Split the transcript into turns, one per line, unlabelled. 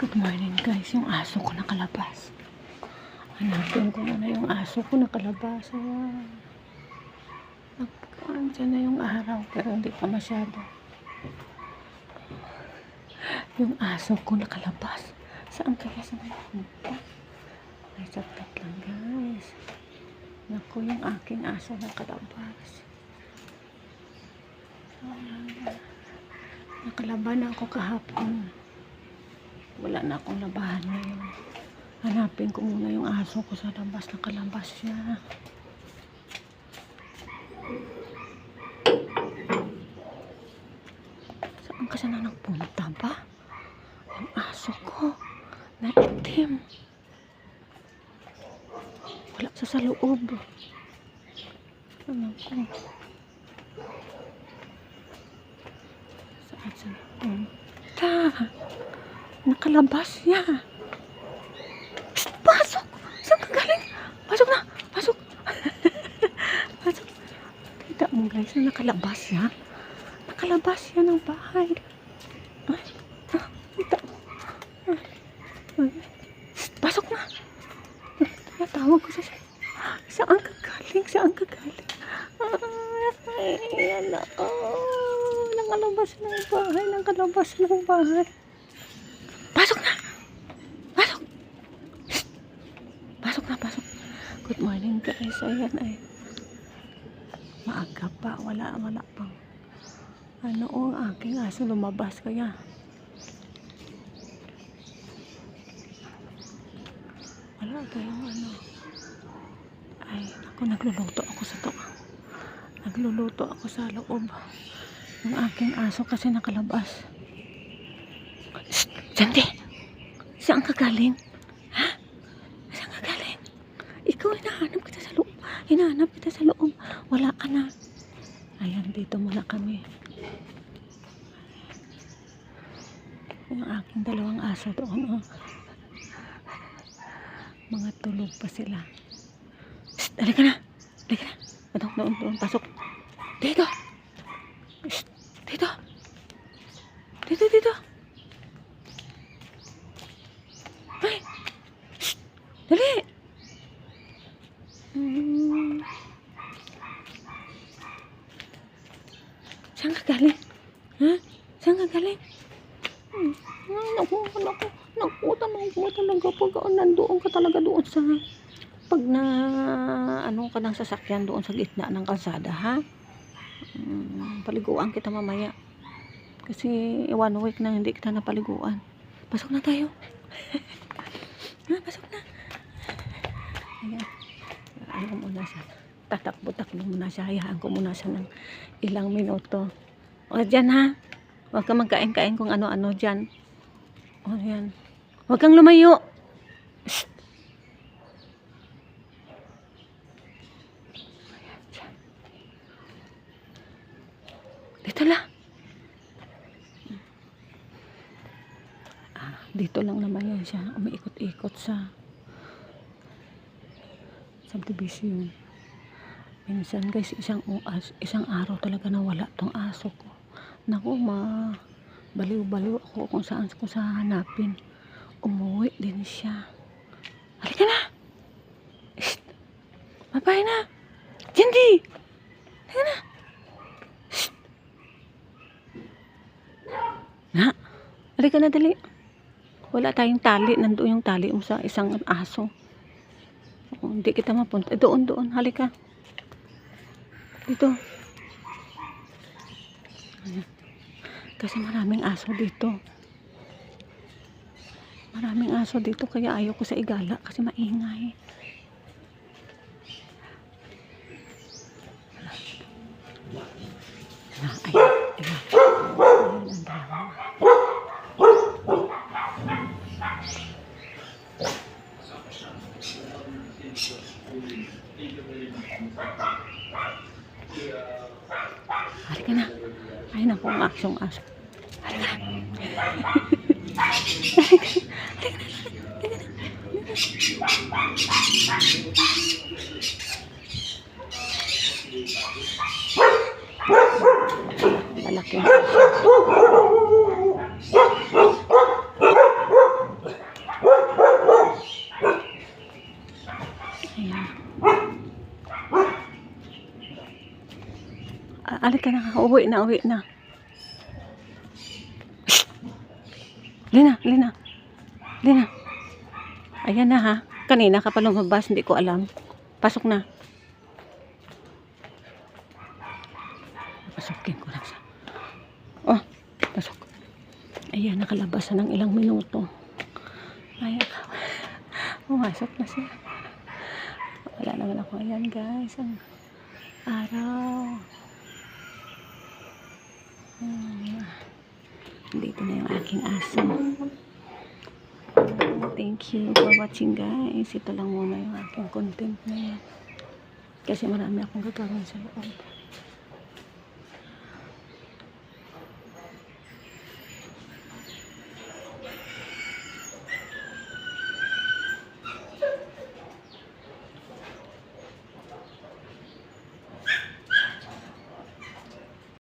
Good morning guys, yung aso ko nakalabas. Hanapin ko muna yung aso ko nakalabas. Nagkaan na yung araw pero hindi pa masyado. Yung aso ko nakalabas. Saan kaya sa mga punta? Ay, saglit lang guys. Naku, yung aking aso nakalabas. Ah, nakalaban ako kahapon wala na akong labahan ngayon. Hanapin ko muna yung aso ko sa labas. Nakalabas siya. Saan ka sana nagpunta ba? Yung aso ko. Na itim. Wala sa sa loob. Ano ko? Saan sa nagpunta? Nakalabas. Psst, pasok! Saan ka galing? Pasok na! Pasok! pasok! Kita mo guys, na nakalabas siya. Nakalabas siya ng bahay. Ay, ah, kita mo. Pasok na! Natawag ko siya. Saan ka galing? Saan ka galing? Ay, na. Oh, nakalabas ng bahay. Nakalabas ng bahay. Pasok na! Pasok! Pasok na, pasok. Good morning guys. Ayan ay. Maaga pa. Wala, wala pang. Ano o, ang aking aso lumabas kaya. Wala tayong ano. Ay, ako nagluluto ako sa to. Nagluluto ako sa loob. Yung aking aso kasi nakalabas. Sandy! Saan ka galing? Ha? Saan ka galing? Ikaw, hinahanap kita sa loob. Hinahanap kita sa loob. Wala ka na. Ayan, dito muna kami. Yung aking dalawang aso doon, oh. Mga tulog pa sila. Shh! Halika na! Halika na! Doon, doon, doon. Pasok. Dito! Shh! Dito! Dito, dito! Ay! Shh! Dali! Hmm. Saan ka galing? Ha? Saan ka galing? Hmm. Naku, naku, naku, tanong mo talaga pag oh, nandoon ka talaga doon sa pag na ano ka ng sasakyan doon sa gitna ng kalsada, ha? Hmm, paliguan kita mamaya. Kasi one week na hindi kita napaliguan. Pasok na tayo. Ha, pasok na. Ayan. Ano muna siya. Tatakbo-takbo muna siya. Hayaan ko muna siya ng ilang minuto. O, dyan ha. Huwag ka magkain-kain kung ano-ano dyan. O, yan. Huwag kang lumayo. Dito lang. Ah, dito lang naman yan siya. Umiikot-ikot sa subdivision. Minsan guys, isang uas, isang araw talaga nawala tong aso ko. Naku, ma baliw-baliw ako kung saan ko sa hanapin. Umuwi din siya. Halika na! Shh! Mabay na! Jindy! Halika na! Shh! Na! Halika na dali. Wala tayong tali. Nandoon yung tali mo sa isang aso. Hindi kita mapunta. Doon, doon. Halika. Dito. Kasi maraming aso dito. Maraming aso dito kaya ayaw ko sa igala kasi maingay. Ay, ang dami. Halika na. Ay, naku, ang aksyong aso. Halika na. Malaki ang aso. Ka na. Uwi na, uwi na. Lina, Lina. Lina. Ayan na ha. Kanina ka pa lumabas, hindi ko alam. Pasok na. Pasukin ko lang sa... Oh, pasok. Ayan, nakalabas na ng ilang minuto. Ay, pumasok na siya. Wala naman ako. Ayan guys, ang araw. Dito na yung aking aso. Thank you for watching guys. Ito lang muna yung aking content na yan. Kasi marami akong gagawin sa loob.